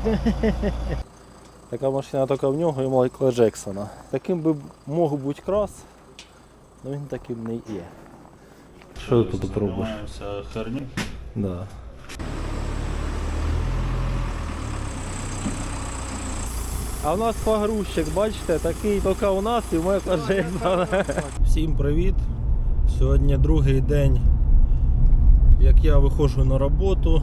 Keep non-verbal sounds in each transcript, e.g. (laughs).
(laughs) Така машина тільки в нього і Майкла Джексона. Таким би мог бути крас, але він таким не є. Що ти тут робиш? Херню. Да. А в нас погрузчик, бачите, такий тільки у нас і в Майкла Джексона. (laughs) Всім привіт! Сьогодні другий день, як я виходжу на роботу.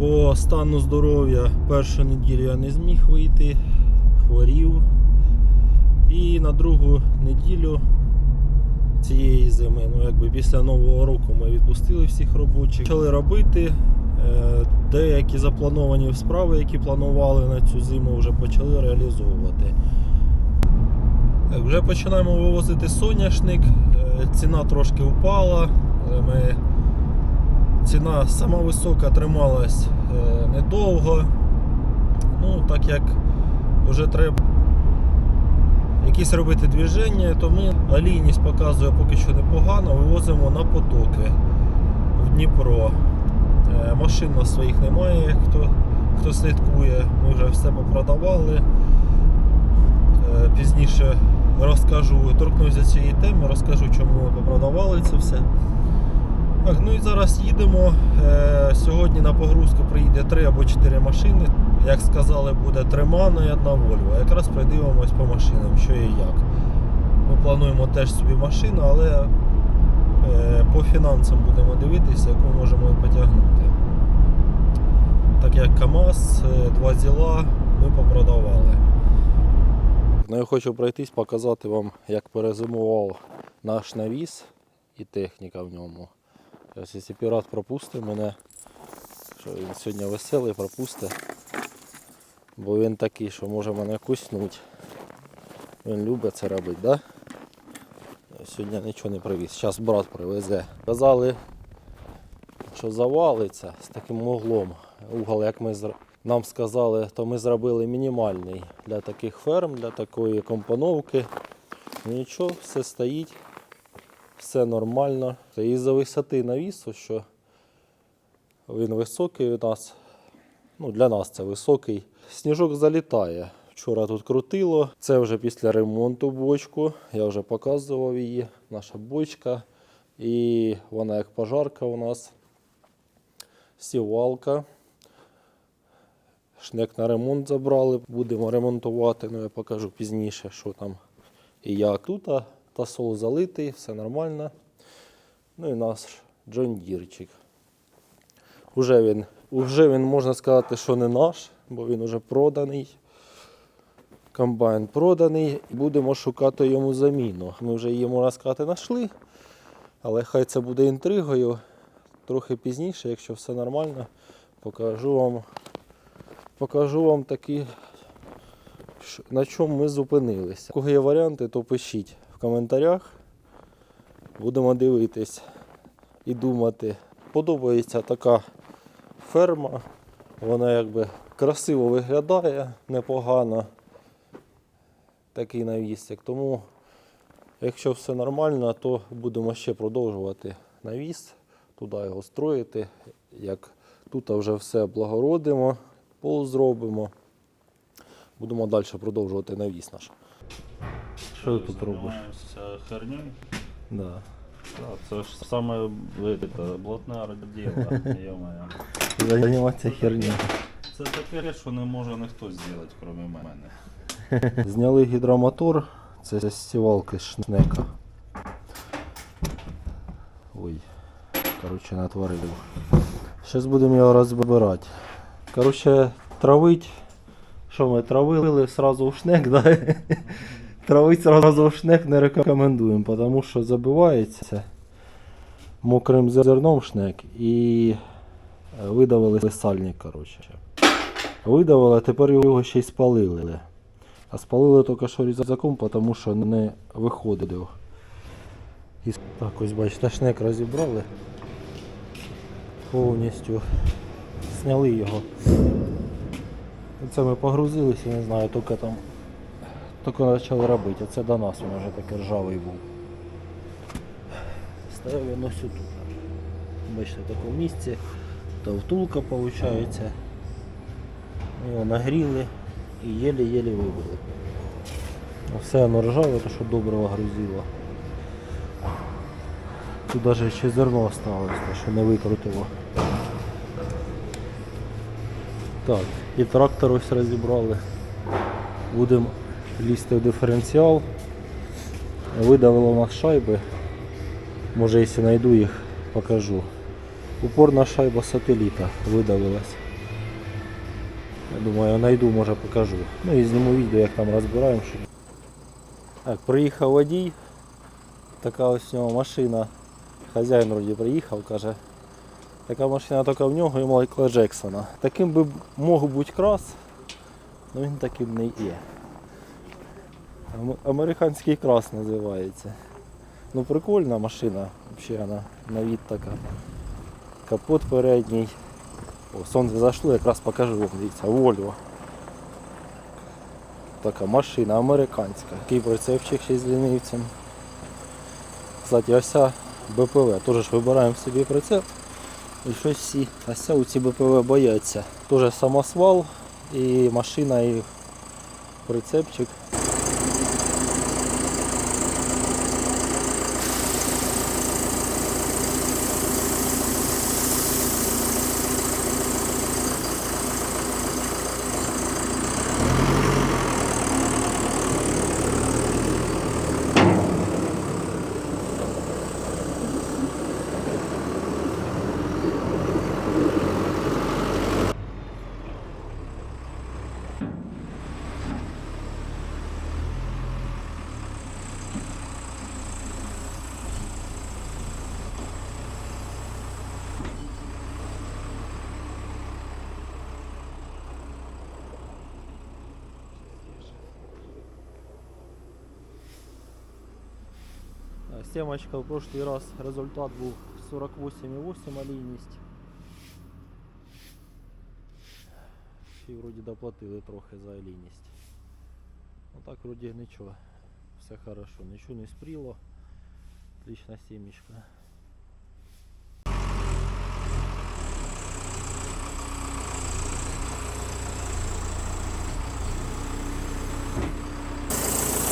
По стану здоров'я першу неділю я не зміг вийти, хворів. І на другу неділю цієї зими, ну якби після Нового року ми відпустили всіх робочих. Почали робити. е, Деякі заплановані справи, які планували на цю зиму, вже почали реалізовувати. Вже починаємо вивозити соняшник. Е, Ціна трошки впала, ми... ціна сама висока трималась е, недовго. Ну, так як вже треба якісь робити движення, то ми алійність показує поки що непогано, вивозимо на потоки в Дніпро. Е, Машин у нас своїх немає, хто, хто слідкує, ми вже все попродавали. Е, Пізніше розкажу, торкнуся цієї теми, розкажу, чому ми попродавали це все. Так, ну і зараз їдемо. Е, Сьогодні на погрузку приїде 3 або 4 машини. Як сказали, буде три мано і одна Volvo. Якраз придивимось по машинам, що і як. Ми плануємо теж собі машину, але е, по фінансам будемо дивитися, яку можемо потягнути. Так як КАМАЗ, е, два зіла ми попродавали. Ну, я хочу пройтись, показати вам, як перезимував наш навіс і техніка в ньому. Зараз, якщо пірат пропустить мене, що він сьогодні веселий, пропустить. Бо він такий, що може мене куснуть. Він любить це робити, да? Сьогодні нічого не привіз. Зараз брат привезе. Казали, що завалиться з таким углом. Угол, як ми нам сказали, то ми зробили мінімальний для таких ферм, для такої компоновки. Нічого, все стоїть, все нормально. Та із-за висоти навісу, що він високий у нас, ну, для нас це високий. Сніжок залітає. Вчора тут крутило. Це вже після ремонту бочку. Я вже показував її. Наша бочка. І вона як пожарка у нас. Сівалка. Шнек на ремонт забрали. Будемо ремонтувати. Ну я покажу пізніше, що там і як. Тут а, залитий, все нормально. Ну і наш Джон Дірчик. Уже він, уже він можна сказати, що не наш, бо він уже проданий. Комбайн проданий. Будемо шукати йому заміну. Ми вже її, можна сказати, знайшли. Але хай це буде інтригою. Трохи пізніше, якщо все нормально, покажу вам, покажу вам такі, на чому ми зупинилися. Кого є варіанти, то пишіть коментарях. Будемо дивитись і думати. Подобається така ферма. Вона якби красиво виглядає, непогано. Такий навісик. Тому, якщо все нормально, то будемо ще продовжувати навіс, туди його строїти. Як тут вже все облагородимо, пол зробимо. Будемо далі продовжувати навіс наш. Що ти тут робиш? Займаємося херню. Да. Так, це ж саме это, блатне діло, йо-моє. Займатися херню. Це таке, що не може ніхто зробити, крім мене. (laughs) Зняли гідромотор, це з сівалки шнека. Ой, коротше, натворив. Зараз будемо його розбирати. Коротше, травить. Що ми травили сразу в шнек, да? (laughs) Травить сразу в шнек не рекомендуємо, тому що забивається мокрим зерном шнек і е, видавили сальник, коротше. Видавили, а тепер його ще й спалили. А спалили тільки що різаком, тому що не виходив. І так ось бачите, шнек розібрали. Повністю зняли його. Це ми погрузилися, не знаю, тільки там тільки почали робити. Оце до нас він вже такий ржавий був. Стояв він ось тут. Бачите, в такому місці. Та втулка виходить. Його нагріли і єлі-єлі вибили. Все воно ржаве, то що добриво грузило. Тут навіть ще зерно осталось, те, що не викрутило. Так, і трактор ось розібрали. Будемо лізти в диференціал. Видавило у нас шайби. Може, якщо знайду їх, покажу. Упорна шайба сателіта видавилась. Я думаю, знайду, може покажу. Ну і зніму відео, як там розбираємо. Так, приїхав водій. Така ось у нього машина. Хазяїн вроді приїхав, каже. Така машина тільки в нього і Майкла Джексона. Таким би мог бути крас, але він таким не є. Ам- Американський крас називається. Ну прикольна машина, взагалі вона на від така. Капот передній. О, сонце зайшло, якраз покажу вам, дивіться, Volvo. Така машина американська. Такий прицепчик ще з лінивцем. Кстати, ось ця БПВ. Теж вибираємо собі прицеп. І щось всі ось у ці БПВ бояться. Теж самосвал і машина, і прицепчик. Семочка в прошлый раз результат був 48,8 алійність. Ще й вроді доплатили трохи за алійність. Ну так вроді нічого. Все хорошо, нічого не спріло. Отлична сімечка.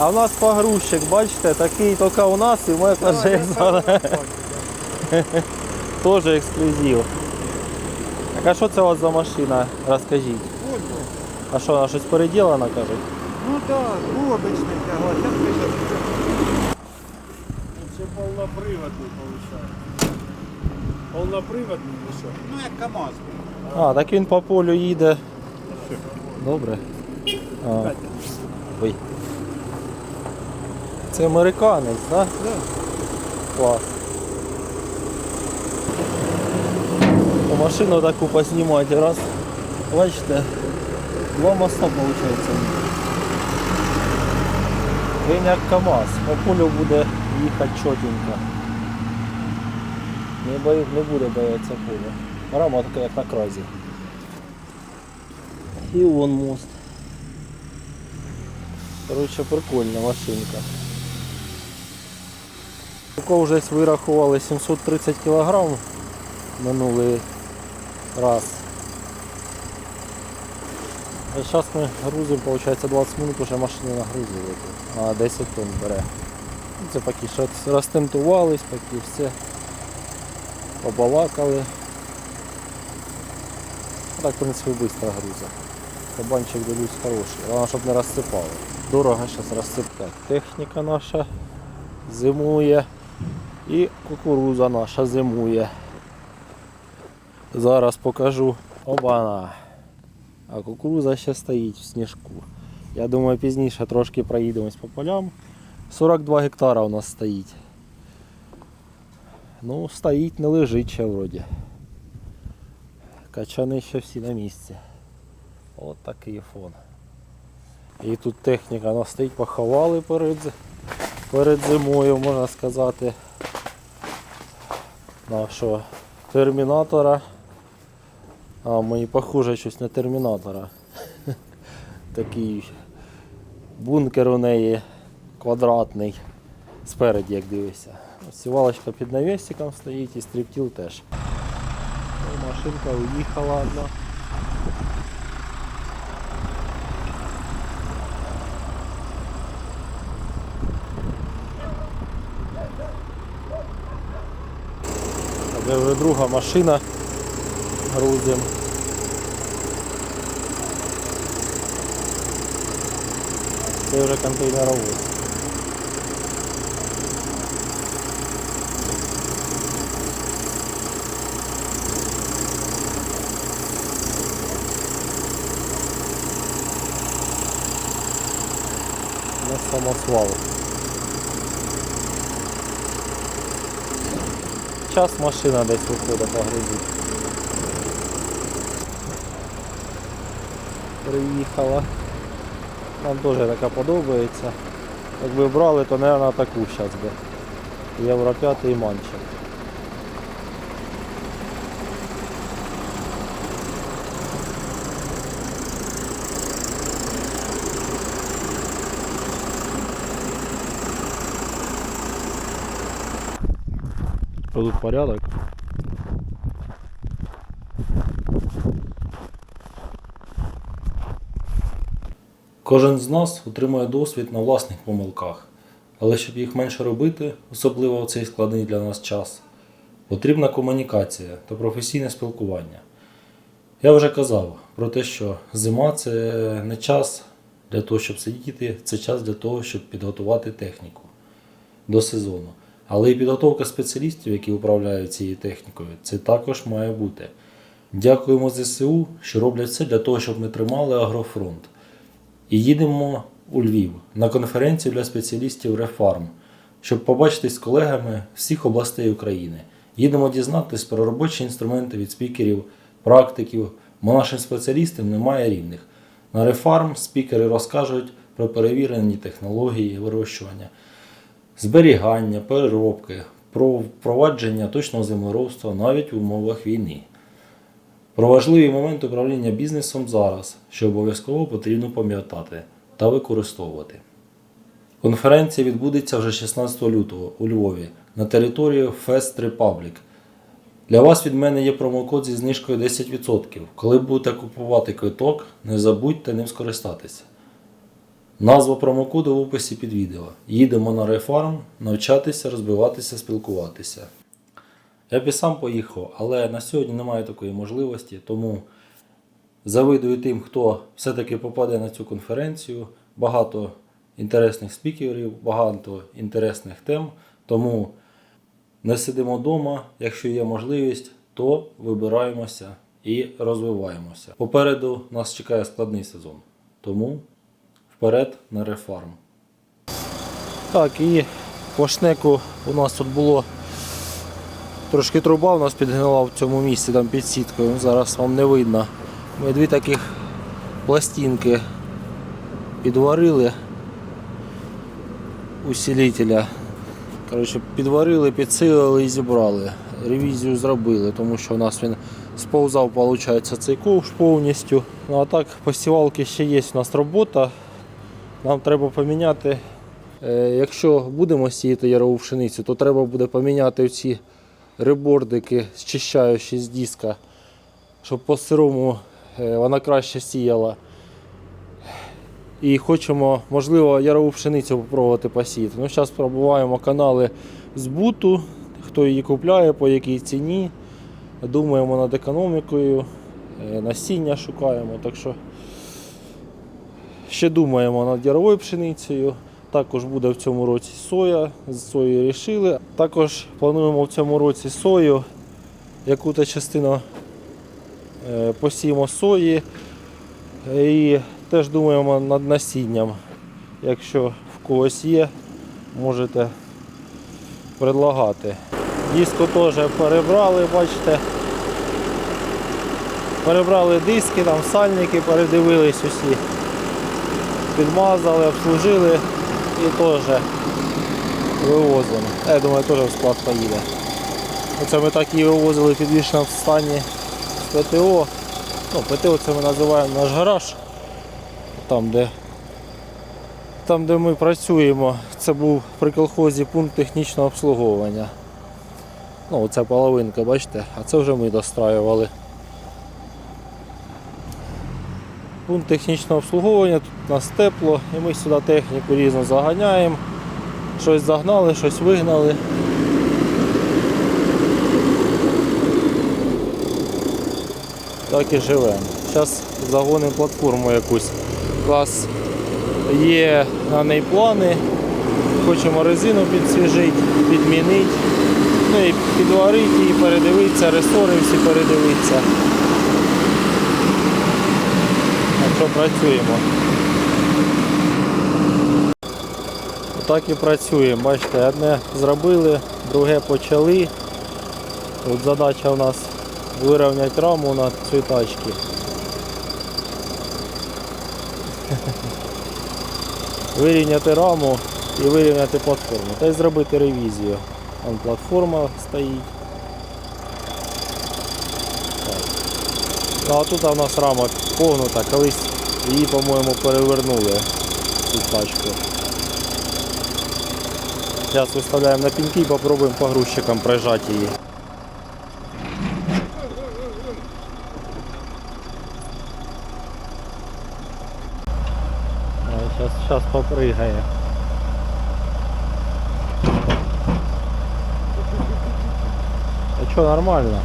А в нас погрузчик, бачите, такий тільки у нас і ми Джексона. Теж ексклюзив. Так а що це у вас за машина? Розкажіть. А що, вона щось переділена, кажуть? Ну да, був обичний тягла, зараз пише. Це полноприводний виходить. Полноприводний чи що? Ну як КАМАЗ. А, так він по полю їде. Добре. А. Ой. Це американець, так? Да? Клас. Ну, Машину таку познімати раз. Бачите, два моста виходить. Він як КАМАЗ. По полю буде їхати чотенько. Не, бої, не буде боятися поля. Рама така як на кразі. І вон мост. Коротше, прикольна машинка. Тако вже вирахували 730 кг минулий раз. А зараз ми грузимо, виходить, 20 минут вже машину нагрузили. А 10 тонн бере. Це поки що розтентувались, поки все побалакали. Так, в принципі, швидко груза. Кабанчик дивлюсь хороший, головне, щоб не розсипало. Дорого зараз розсипати. Техніка наша зимує і кукуруза наша зимує. Зараз покажу. Обана. А кукуруза ще стоїть в сніжку. Я думаю, пізніше трошки проїдемось по полям. 42 гектара у нас стоїть. Ну, стоїть, не лежить ще вроді. Качани ще всі на місці. От такий фон. І тут техніка вона стоїть, поховали перед, перед зимою, можна сказати. Нашого термінатора. А мені похоже щось на термінатора. (laughs) Такий бункер у неї квадратний. Спереді, як дивишся. Сівалочка під навісиком стоїть і стріптіл теж. Машинка уїхала одна. Це вже друга машина. Грузимо. Це вже контейнеровоз. На самосвал. Час машина десь виходить погрузити. Приїхала. Нам теж така подобається. Якби брали, то, мабуть, таку зараз би. Євро 5 і манчик. Тут порядок. Кожен з нас отримує досвід на власних помилках, але щоб їх менше робити, особливо в цей складний для нас час, потрібна комунікація та професійне спілкування. Я вже казав про те, що зима це не час для того, щоб сидіти, це час для того, щоб підготувати техніку до сезону. Але і підготовка спеціалістів, які управляють цією технікою, це також має бути. Дякуємо ЗСУ, що роблять все для того, щоб ми тримали агрофронт. І їдемо у Львів на конференцію для спеціалістів Рефарм, щоб побачитись з колегами всіх областей України. Їдемо дізнатись про робочі інструменти від спікерів, практиків, бо нашим спеціалістам немає рівних. На Рефарм спікери розкажуть про перевірені технології вирощування, зберігання, переробки, впровадження точного землеробства навіть в умовах війни. Про важливі моменти управління бізнесом зараз, що обов'язково потрібно пам'ятати та використовувати. Конференція відбудеться вже 16 лютого у Львові на території Fest Republic. Для вас від мене є промокод зі знижкою 10%. Коли будете купувати квиток, не забудьте ним скористатися. Назва промокоду в описі під відео. Їдемо на рефарм, навчатися, розбиватися, спілкуватися. Я б і сам поїхав, але на сьогодні немає такої можливості, тому завидую тим, хто все-таки попаде на цю конференцію. Багато інтересних спікерів, багато інтересних тем. Тому не сидимо вдома, якщо є можливість, то вибираємося і розвиваємося. Попереду нас чекає складний сезон. Тому вперед на рефарм. Так, і по шнеку у нас тут було Трошки труба у нас підгнила в цьому місці там під сіткою, зараз вам не видно. Ми дві таких пластинки підварили усилителя. Коротше, підварили, підсилили і зібрали. Ревізію зробили, тому що у нас він сповзав, виходить, цей ковш повністю. Ну а так, по сівалки ще є у нас робота. Нам треба поміняти. Е, якщо будемо сіяти ярову пшеницю, то треба буде поміняти ці ребордики, зчищаючи з диска, щоб по сирому е, вона краще сіяла. І хочемо, можливо, ярову пшеницю попробувати посіяти. Ну, зараз пробуваємо канали збуту, хто її купляє, по якій ціні. Думаємо над економікою, е, насіння шукаємо. Так що ще думаємо над яровою пшеницею. Також буде в цьому році соя. З сої рішили. Також плануємо в цьому році сою. Яку-то частину е, посіємо сої. І теж думаємо над насінням. Якщо в когось є, можете предлагати. Диску теж перебрали, бачите. Перебрали диски, там сальники, передивились усі. Підмазали, обслужили і теж вивозимо. Я думаю, теж в склад поїде. Оце ми так і вивозили в підвішеному стані з ПТО. Ну, ПТО це ми називаємо наш гараж. Там, де, там, де ми працюємо, це був при колхозі пункт технічного обслуговування. Ну, оце половинка, бачите, а це вже ми достраювали. Пункт технічного обслуговування, тут у нас тепло, і ми сюди техніку різно заганяємо. Щось загнали, щось вигнали. так і живемо. Зараз загонимо платформу якусь. У нас є на неї плани. Хочемо резину підсвіжити, підмінити. Ну і підварити її, передивитися, ресори всі передивитися. Так що працюємо. Так і працюємо. Бачите, одне зробили, друге почали. Тут задача у нас вирівняти раму на цій тачці. (laughs) Вирівняти раму і вирівняти платформу. Та й зробити ревізію. Вон платформа стоїть. Так. Ну, а тут у нас рама погнута, колись її, по-моєму, перевернули цю тачку. Зараз виставляємо на пінки і попробуємо погрузчиком прижати її. Сейчас, сейчас попрыгає. А что, нормально?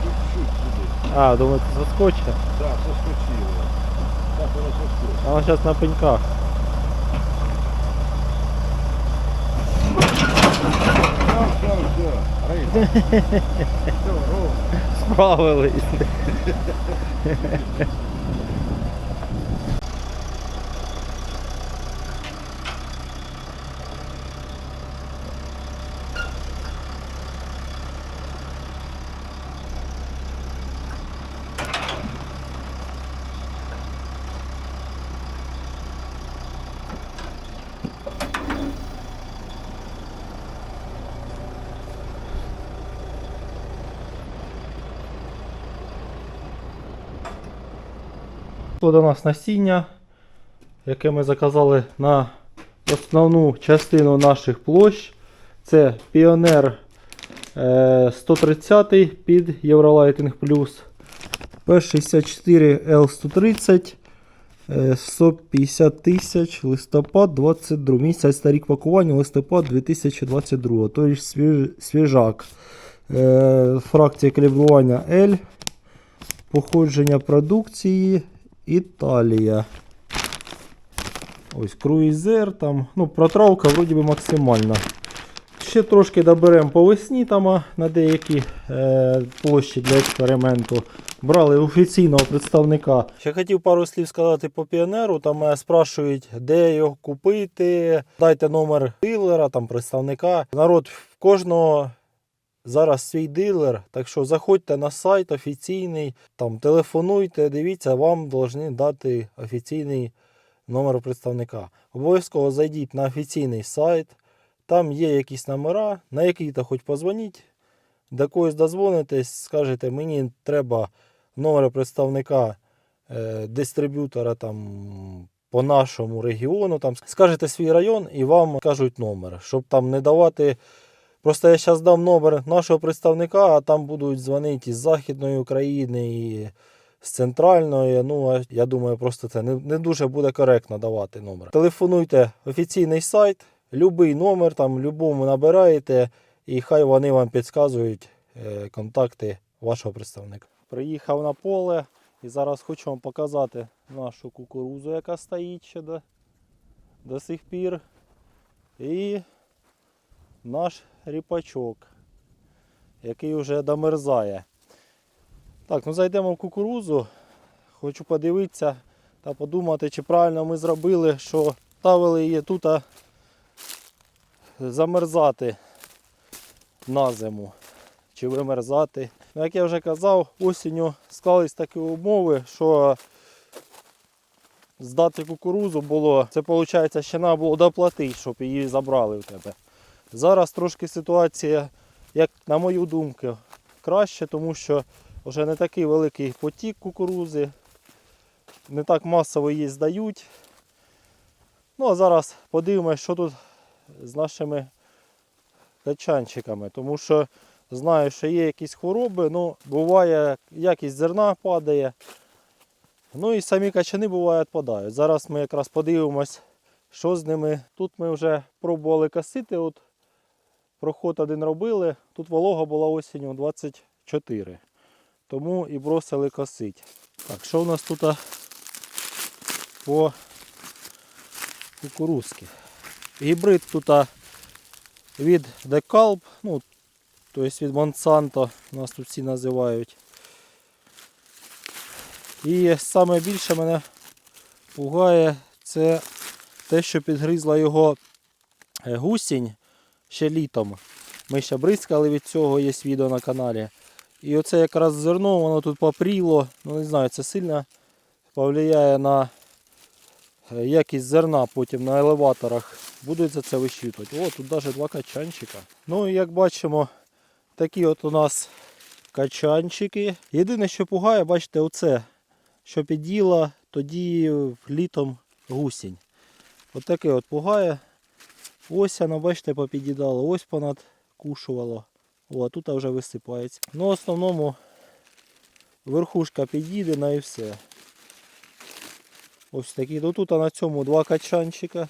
А, думаю, ты соскочишь? Так, соскочило. Так воно соскочило. А он сейчас на пеньках. Все, все, все. Справились. (laughs) Тут до нас насіння, яке ми заказали на основну частину наших площ. Це е, 130 під Eurolighting Plus. P64 L130. е, 150 тисяч листопад 22 місяць та рік пакування листопад 2022 тобто свіж, свіжак е, фракція калібрування L походження продукції Італія. Ось круїзер там. Ну, протравка вроді би максимальна. Ще трошки доберемо по весні там на деякі е, площі для експерименту. Брали офіційного представника. Ще хотів пару слів сказати по піонеру. Там мене спрашують, де його купити. Дайте номер дилера, там представника. Народ в кожного зараз свій дилер. Так що заходьте на сайт офіційний, там телефонуйте, дивіться, вам повинні дати офіційний номер представника. Обов'язково зайдіть на офіційний сайт. Там є якісь номера, на які то хоч позвоніть, до когось дозвонитесь, скажете, мені треба номер представника е, дистриб'ютора там, по нашому регіону. Там, скажете свій район і вам кажуть номер, щоб там не давати. Просто я зараз дам номер нашого представника, а там будуть дзвонити із Західної України і з центральної. Ну, а я думаю, просто це не, не дуже буде коректно давати номер. Телефонуйте офіційний сайт, любий номер, там любому набираєте, і хай вони вам підказують е, контакти вашого представника. Приїхав на поле і зараз хочу вам показати нашу кукурузу, яка стоїть ще до, до сих пір. І наш ріпачок, який вже домерзає. Так, ну зайдемо в кукурузу. Хочу подивитися та подумати, чи правильно ми зробили, що ставили її тут замерзати на зиму. Чи вимерзати. Ну, як я вже казав, осінню склались такі умови, що здати кукурузу було, це виходить, ще треба було доплатити, щоб її забрали в тебе. Зараз трошки ситуація, як на мою думку, краще, тому що вже не такий великий потік кукурузи, не так масово її здають. Ну а зараз подивимось, що тут з нашими качанчиками, тому що знаю, що є якісь хвороби, ну буває якість зерна падає. Ну і самі качани буває відпадають. Зараз ми якраз подивимось, що з ними. Тут ми вже пробували косити. От проход один робили. Тут волога була осінню 24. тому і бросили косить. Так, що у нас тут по кукурузки? Гібрид тут від Decalb, ну, тобто від Monsanto, нас тут всі називають. І саме більше мене пугає це те, що підгризла його е, гусінь ще літом. Ми ще бризкали від цього, є відео на каналі. І оце якраз зерно, воно тут попріло. Ну не знаю, це сильно повлияє на е, якість зерна потім на елеваторах. Будуть за це вищитувати. О, тут навіть два качанчика. Ну і як бачимо, такі от у нас качанчики. Єдине, що пугає, бачите, оце, що під'їла тоді літом гусінь. От таке от пугає. Ось воно, бачите, попід'їдало, ось понад кушувало. О, а тут вже висипається. Ну, в основному верхушка під'їдена і все. Ось такі. Ну тут на цьому два качанчика.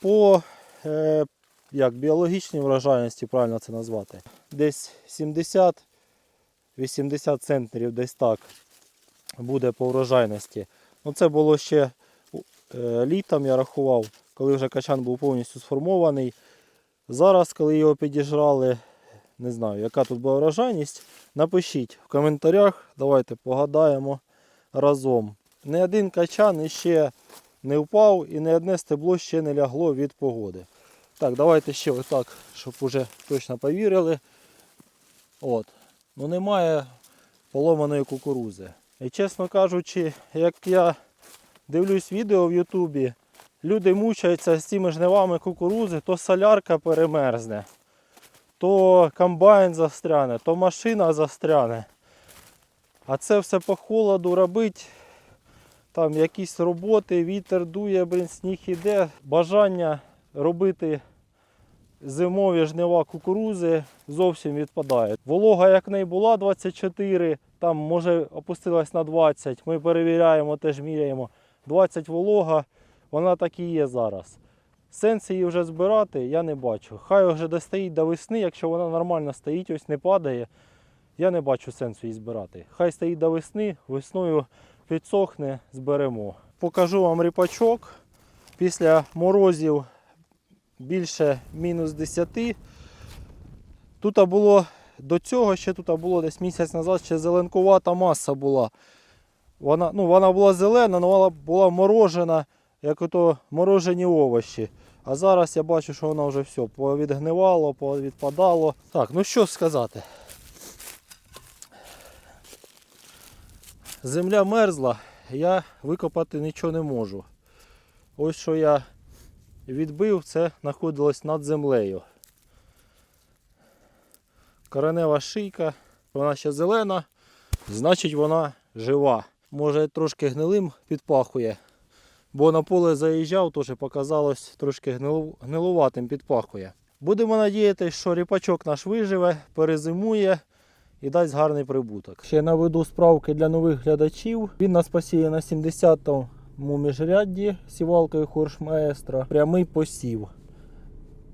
По е, як, біологічній врожайності, правильно це назвати. Десь 70-80 центнерів, десь так буде по врожайності. Ну, це було ще е, літом, я рахував, коли вже качан був повністю сформований. Зараз, коли його підіжрали, не знаю, яка тут була врожайність, напишіть в коментарях, давайте погадаємо разом. Не один качан іще не впав і не одне стебло ще не лягло від погоди. Так, давайте ще отак, щоб уже точно повірили. От. Ну немає поломаної кукурузи. І чесно кажучи, як я дивлюсь відео в Ютубі, люди мучаються з цими жнивами кукурузи, то солярка перемерзне, то комбайн застряне, то машина застряне. А це все по холоду робить. Там якісь роботи, вітер дує, блін, сніг іде. Бажання робити зимові жнива кукурузи зовсім відпадає. Волога як не була 24, там може опустилась на 20. Ми перевіряємо, теж міряємо. 20 волога, вона так і є зараз. Сенс її вже збирати я не бачу. Хай вже достоїть до весни, якщо вона нормально стоїть, ось не падає. Я не бачу сенсу її збирати. Хай стоїть до весни, весною підсохне, зберемо. Покажу вам ріпачок. Після морозів більше мінус 10. Тут було до цього, ще тут було десь місяць назад, ще зеленкувата маса була. Вона, ну, вона була зелена, але вона була морожена, як ото морожені овочі. А зараз я бачу, що вона вже все повідгнивало, повідпадало. Так, ну що сказати. Земля мерзла, я викопати нічого не можу. Ось що я відбив, це знаходилось над землею. Коренева шийка, вона ще зелена, значить вона жива. Може трошки гнилим підпахує, бо на поле заїжджав, теж показалось трошки гнилу- гнилуватим підпахує. Будемо надіятися, що ріпачок наш виживе, перезимує і дасть гарний прибуток. Ще наведу справки для нових глядачів. Він нас посіє на 70-му міжрядді сівалкою Хоршмаестра. Прямий посів.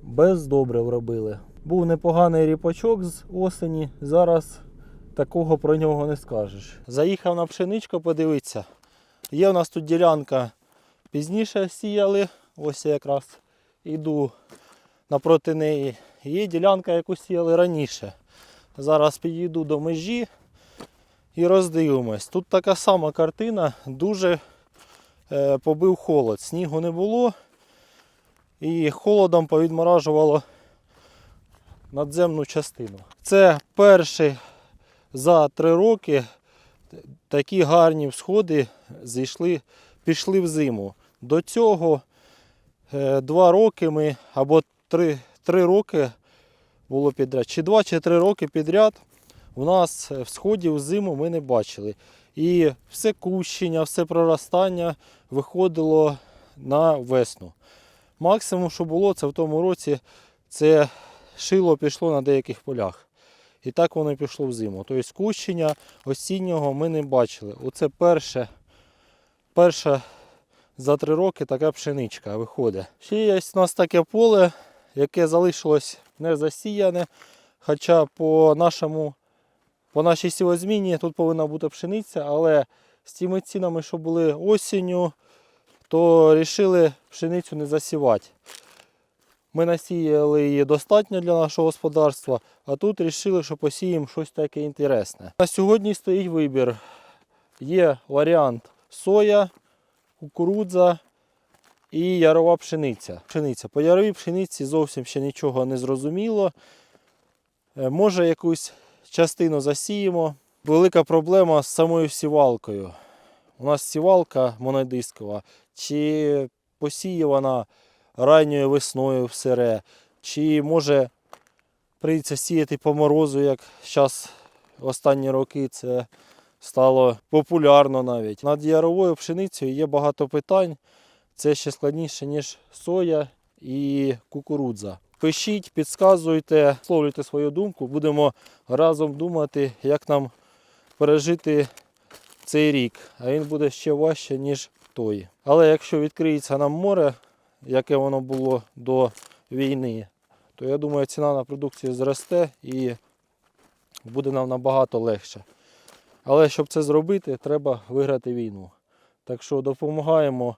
Без добрив робили. Був непоганий ріпачок з осені. Зараз такого про нього не скажеш. Заїхав на пшеничку, подивитися. Є у нас тут ділянка пізніше сіяли. Ось я якраз іду напроти неї. Є ділянка, яку сіяли раніше. Зараз підійду до межі і роздивимось. Тут така сама картина, дуже е, побив холод. Снігу не було і холодом повідморажувало надземну частину. Це перший за три роки такі гарні всходи зійшли, пішли в зиму. До цього е, два роки ми або три, три роки було підряд. Чи два, чи три роки підряд у нас всходів в зиму ми не бачили. І все кущення, все проростання виходило на весну. Максимум, що було, це в тому році це шило пішло на деяких полях. І так воно і пішло в зиму. Тобто кущення осіннього ми не бачили. Оце перше, перша за три роки така пшеничка виходить. Ще є у нас таке поле, яке залишилось не засіяне. Хоча по нашому по нашій сівозміні тут повинна бути пшениця, але з тими цінами, що були осінню, то вирішили пшеницю не засівати. Ми насіяли її достатньо для нашого господарства, а тут вирішили, що посіємо щось таке інтересне. На сьогодні стоїть вибір. Є варіант соя, кукурудза і ярова пшениця. пшениця. По яровій пшениці зовсім ще нічого не зрозуміло. Е, Може якусь частину засіємо. Велика проблема з самою сівалкою. У нас сівалка монодискова, чи посіє ранньою весною в сире, чи може прийдеться сіяти по морозу, як зараз останні роки це стало популярно навіть. Над яровою пшеницею є багато питань. Це ще складніше, ніж соя і кукурудза. Пишіть, підказуйте, висловлюйте свою думку. Будемо разом думати, як нам пережити цей рік. А він буде ще важче, ніж той. Але якщо відкриється нам море, яке воно було до війни, то я думаю, ціна на продукцію зросте і буде нам набагато легше. Але щоб це зробити, треба виграти війну. Так що допомагаємо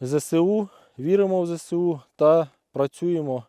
ЗСУ, віримо в ЗСУ та працюємо